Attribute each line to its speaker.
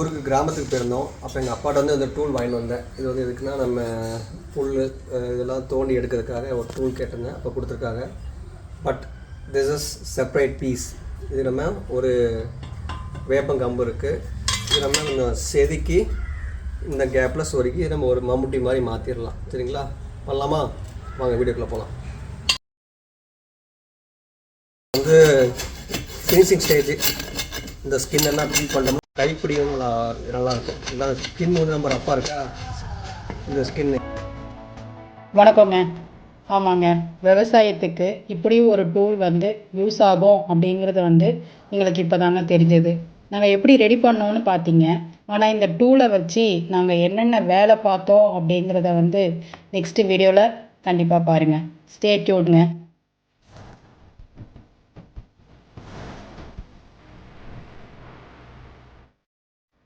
Speaker 1: ஊருக்கு கிராமத்துக்கு போயிருந்தோம். அப்போ எங்கள் அப்பாட்ட வந்து அந்த டூல் வாங்கிட்டு வந்தேன். இது வந்து எதுக்குன்னா நம்ம புல் இதெல்லாம் தோண்டி எடுக்கிறதுக்காக ஒரு டூல் கேட்டிருந்தேன். அப்போ கொடுத்துருக்காங்க. But this is separate piece இது நம்ம ஒரு வேப்பங்கம்பு இருக்குது இது நம்ம நம்ம செதுக்கி இந்த கேப்பில் சொருக்கி நம்ம ஒரு மம்முட்டி மாதிரி மாற்றிடலாம் சரிங்களா? பண்ணலாமா? வாங்க வீடியோக்குள்ளே போகலாம் வந்து ஃபினிஷிங் ஸ்டேஜ் இந்த ஸ்கின் எல்லாம் ட்ரீட் பண்ணோம்னா கைப்பிடியும் நல்லா நல்லா இருக்கும். இல்லை ஸ்கின் வந்து நம்ம ரப்பாக இருக்கா? இந்த ஸ்கின்
Speaker 2: வணக்கங்க. ஆமாங்க. விவசாயத்துக்கு இப்படி ஒரு டூல் வந்து யூஸ் ஆகும் அப்படிங்கிறது வந்து எங்களுக்கு இப்போ தாங்க தெரிஞ்சது. நாங்கள் எப்படி ரெடி பண்ணோம்னு பார்த்தீங்க ஆனால் இந்த டூலை வச்சு நாங்கள் என்னென்ன வேலை பார்த்தோம் அப்படிங்கிறத வந்து நெக்ஸ்ட்டு வீடியோவில் கண்டிப்பாக பாருங்கள் ஸ்டே